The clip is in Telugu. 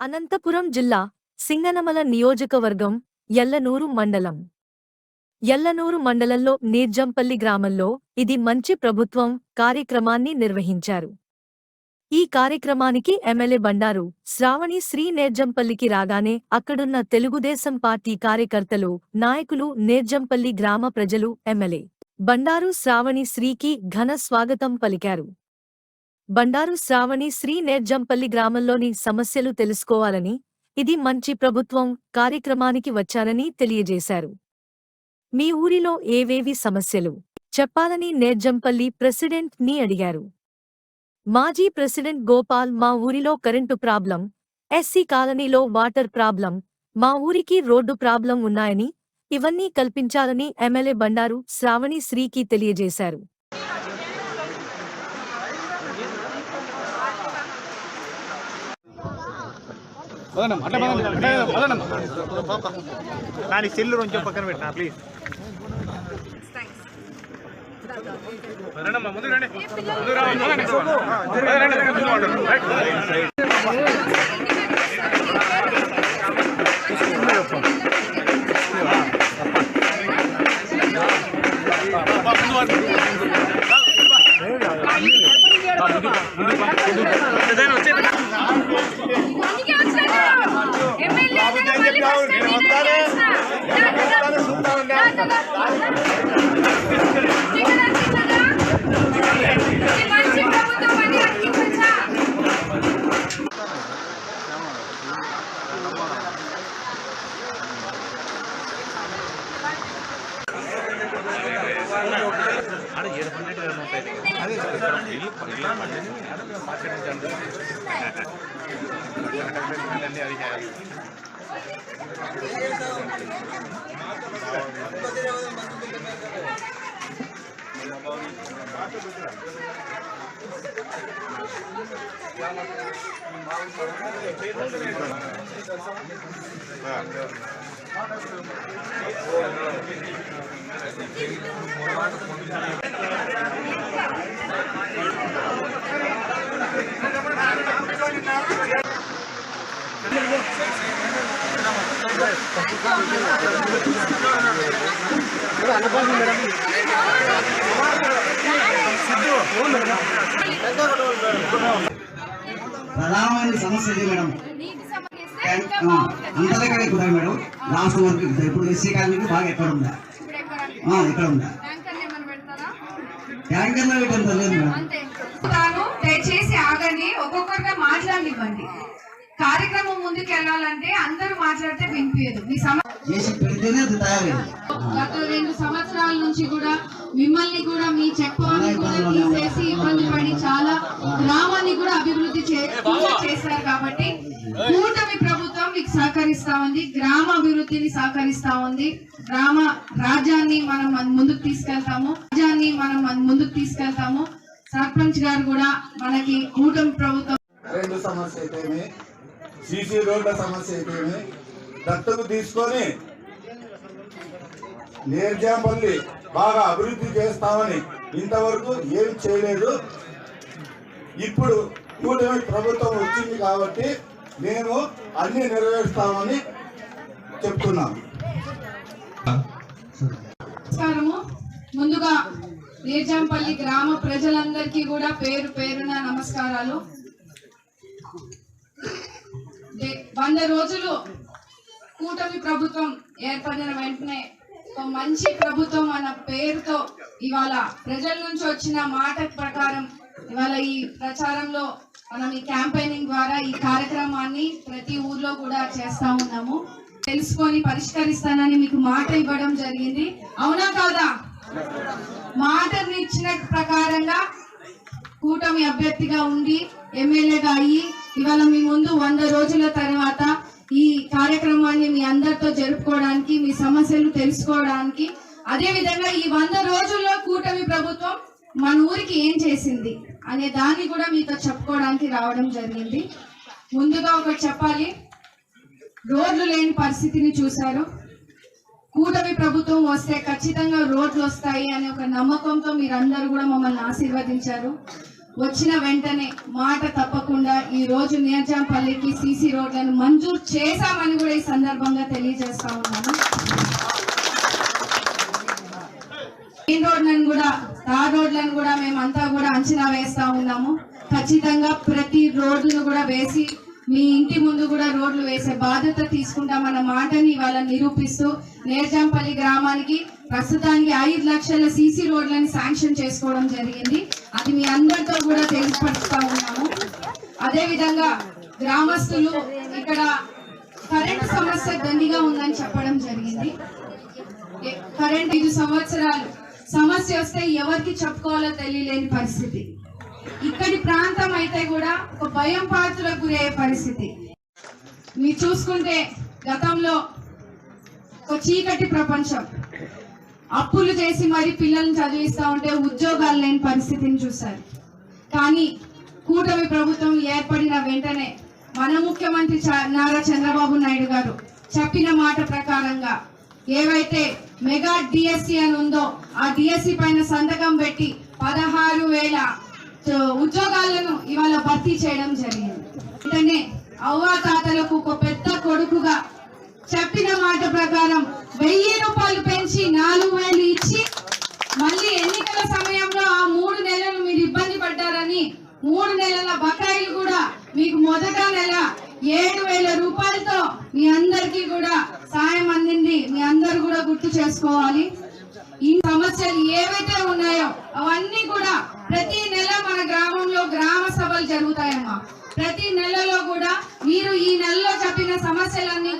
అనంతపురం జిల్లా సింగనమల నియోజకవర్గం ఎల్లనూరు మండలం. ఎల్లనూరు మండలంలో నీర్జంపల్లి గ్రామంలో ఇది మంచి ప్రభుత్వం కార్యక్రమాన్ని నిర్వహించారు. ఈ కార్యక్రమానికి ఎమ్మెల్యే బండారు శ్రావణి శ్రీ నేర్జంపల్లికి రాగానే అక్కడున్న తెలుగుదేశం పార్టీ కార్యకర్తలు నాయకులు నేర్జంపల్లి గ్రామ ప్రజలు ఎమ్మెల్యే బండారు శ్రావణి శ్రీకి ఘన స్వాగతం పలికారు. బండారు శ్రావణి శ్రీ నేర్జంపల్లి గ్రామంలోని సమస్యలు తెలుసుకోవాలని ఇది మంచి ప్రభుత్వం కార్యక్రమానికి వచ్చారని తెలియజేశారు. మీ ఊరిలో ఏవేవి సమస్యలు? చెప్పాలని నేర్జంపల్లి ప్రెసిడెంట్ని అడిగారు. మాజీ ప్రెసిడెంట్ గోపాల్ మా ఊరిలో కరెంటు ప్రాబ్లం ఎస్సీ కాలనీలో వాటర్ ప్రాబ్లం మా ఊరికి రోడ్డు ప్రాబ్లం ఉన్నాయని ఇవన్నీ కల్పించాలని ఎమ్మెల్యే బండారు శ్రావణి శ్రీకి తెలియజేశారు. దాని సెల్లు కొంచెం పక్కన పెట్టినా ప్లీజ్ ముందు రండి. ముందు రండి. ముందు వాడు. గారు మళ్ళీ ఫస్ట్ టైం నేనే చేసిన. దా, దా, దా. దా, దా, దా. ఇక్కడ అంకించగా? ఇది మంచి ప్రభుత్వం అని అంకించచ్చా? ప్రధానమైన సమస్య ఇది మేడం. బాగుంటుంది. అంతలెక్కడ ఎక్కువ మేడం. లాస్ట్ వరకు. ఇప్పుడు ఎస్సీ కాలనీకి బాగా ఎక్కడ ఉందా? ఎక్కడ? ఉందా? ట్యాంకర్లు పెట్టంత లేదు మేడం. అంతే. దయచేసి ఆగని ఒక్కొక్కరుగా మాట్లాడనివ్వండి. కార్యక్రమం ముందుకు వెళ్ళాలంటే అందరూ మాట్లాడితే వినిపించదు మీ సమ చేసి పెడితేనే అది తయారైంది. గత రెండు సంవత్సరాల నుంచి కూడా మిమ్మల్ని కూడా మీ చెక్ కూడా తీసేసి ఇబ్బంది పడి చాలా గ్రామాన్ని కూడా అభివృద్ధి చేశారు కాబట్టి కూటమి ప్రభుత్వం మీకు సహకరిస్తా ఉంది. గ్రామ అభివృద్ధిని సహకరిస్తా ఉంది. గ్రామ రాజ్యాన్ని మనం ముందుకు తీసుకెళ్తాము. రాజ్యాన్ని మనం ముందుకు తీసుకెళ్తాము. సర్పంచ్ గారు కూడా మనకి కూటమి ప్రభుత్వం రెండు సమస్య అయితేమి సీసీ రోడ్ల సమస్య అయిపోయింది. దత్తకు తీసుకొని నేర్జాంపల్లి బాగా అభివృద్ధి చేస్తామని ఇంతవరకు ఏం చేయలేదు. ఇప్పుడు కూటమి ప్రభుత్వం వచ్చింది కాబట్టి మేము అన్ని నెరవేరుస్తామని చెప్తున్నాం. నమస్కారము. ముందుగా నేర్జాంపల్లి గ్రామ ప్రజలందరికీ కూడా పేరు పేరున నమస్కారాలు. వంద రోజులు కూటమి ప్రభుత్వం ఏర్పడిన వెంటనే ఒక మంచి ప్రభుత్వం అన్న పేరుతో ఇవాళ ప్రజల నుంచి వచ్చిన మాట ప్రకారం ఇవాళ ఈ ప్రచారంలో మనం ఈ క్యాంపెయినింగ్ ద్వారా ఈ కార్యక్రమాన్ని ప్రతి ఊర్లో కూడా చేస్తా ఉన్నాము. తెలుసుకొని పరిష్కరిస్తానని మీకు మాట ఇవ్వడం జరిగింది. అవునా కాదా? మాటని ఇచ్చిన ప్రకారంగా కూటమి అభ్యర్థిగా ఉండి ఎమ్మెల్యేగా అయ్యి ఇవాళ మీ ముందు వంద రోజుల తర్వాత ఈ కార్యక్రమాన్ని మీ అందరితో జరుపుకోవడానికి మీ సమస్యలు తెలుసుకోవడానికి అదే విధంగా ఈ వంద రోజుల్లో కూటమి ప్రభుత్వం మన ఊరికి ఏం చేసింది అనే దాన్ని కూడా మీతో చెప్పుకోవడానికి రావడం జరిగింది. ముందుగా ఒకటి చెప్పాలి. రోడ్లు లేని పరిస్థితిని చూశారు. కూటమి ప్రభుత్వం వస్తే ఖచ్చితంగా రోడ్లు వస్తాయి అనే ఒక నమ్మకంతో మీరందరూ కూడా మమ్మల్ని ఆశీర్వదించారు. వచ్చిన వెంటనే మాట తప్పకుండా ఈ రోజు నియోజకపల్లికి సీసీ రోడ్లను మంజూరు చేశామని కూడా ఈ సందర్భంగా తెలియజేస్తా ఉన్నాను. మెయిన్ రోడ్లను కూడా తార్ రోడ్లను కూడా మేమంతా కూడా అంచనా వేస్తా ఉన్నాము. ఖచ్చితంగా ప్రతి రోడ్డును కూడా వేసి మీ ఇంటి ముందు కూడా రోడ్లు వేసే బాధ్యత తీసుకుంటామన్న మాటని ఇవాళ నిరూపిస్తూ నేర్జాంపల్లి గ్రామానికి ప్రస్తుతానికి ఐదు లక్షల సీసీ రోడ్లను శాంక్షన్ చేసుకోవడం జరిగింది. అది మీ అందరితో కూడా తెలియపరుస్తా ఉన్నాము. అదేవిధంగా గ్రామస్తులు ఇక్కడ కరెంట్ సమస్య దండిగా ఉందని చెప్పడం జరిగింది. కరెంట్ ఐదు సంవత్సరాలు. సమస్య వస్తే ఎవరికి చెప్పుకోవాలో తెలియలేని పరిస్థితి. ఇక్కడి ప్రాంతం అయితే కూడా ఒక భయం పాత్రకు గురయ్యే పరిస్థితి. మీరు చూసుకుంటే గతంలో ఒక చీకటి ప్రపంచం. అప్పులు చేసి మరి పిల్లల్ని చదివిస్తా ఉంటే ఉద్యోగాలు లేని పరిస్థితిని చూశారు. కానీ కూటమి ప్రభుత్వం ఏర్పడిన వెంటనే మన ముఖ్యమంత్రి నారా చంద్రబాబు నాయుడు గారు చెప్పిన మాట ప్రకారంగా ఏవైతే మెగా డిఎస్సి అని ఉందో ఆ డిఎస్సి పైన సంతకం పెట్టి పదహారు వేల ఉద్యోగాలను ఇవాళ భర్తీ చేయడం జరిగింది. వెంటనే అవ్వా తాతలకు ఒక పెద్ద కొడుకుగా చెప్పిన మాట ప్రకారం వెయ్యి రూపాయలు పెంచి నాలుగు వేలు ఇచ్చి మళ్ళీ ఎన్నికల సమయంలో ఆ మూడు నెలలు మీరు ఇబ్బంది పడ్డారని మూడు నెలల బకాయిలు కూడా మీకు మొదట నెల ఏడు వేల రూపాయలతో మీ అందరికీ కూడా సాయం అందింది. మీ అందరు కూడా గుర్తు చేసుకోవాలి. ఈ సమస్యలు ఏవైతే ఉన్నాయో అవన్నీ కూడా ప్రతి నెల మన గ్రామంలో గ్రామ సభలు జరుగుతాయమ్మా. ప్రతి నెలలో కూడా మీరు ఈ నెలలో చెప్పిన సమస్యలన్నీ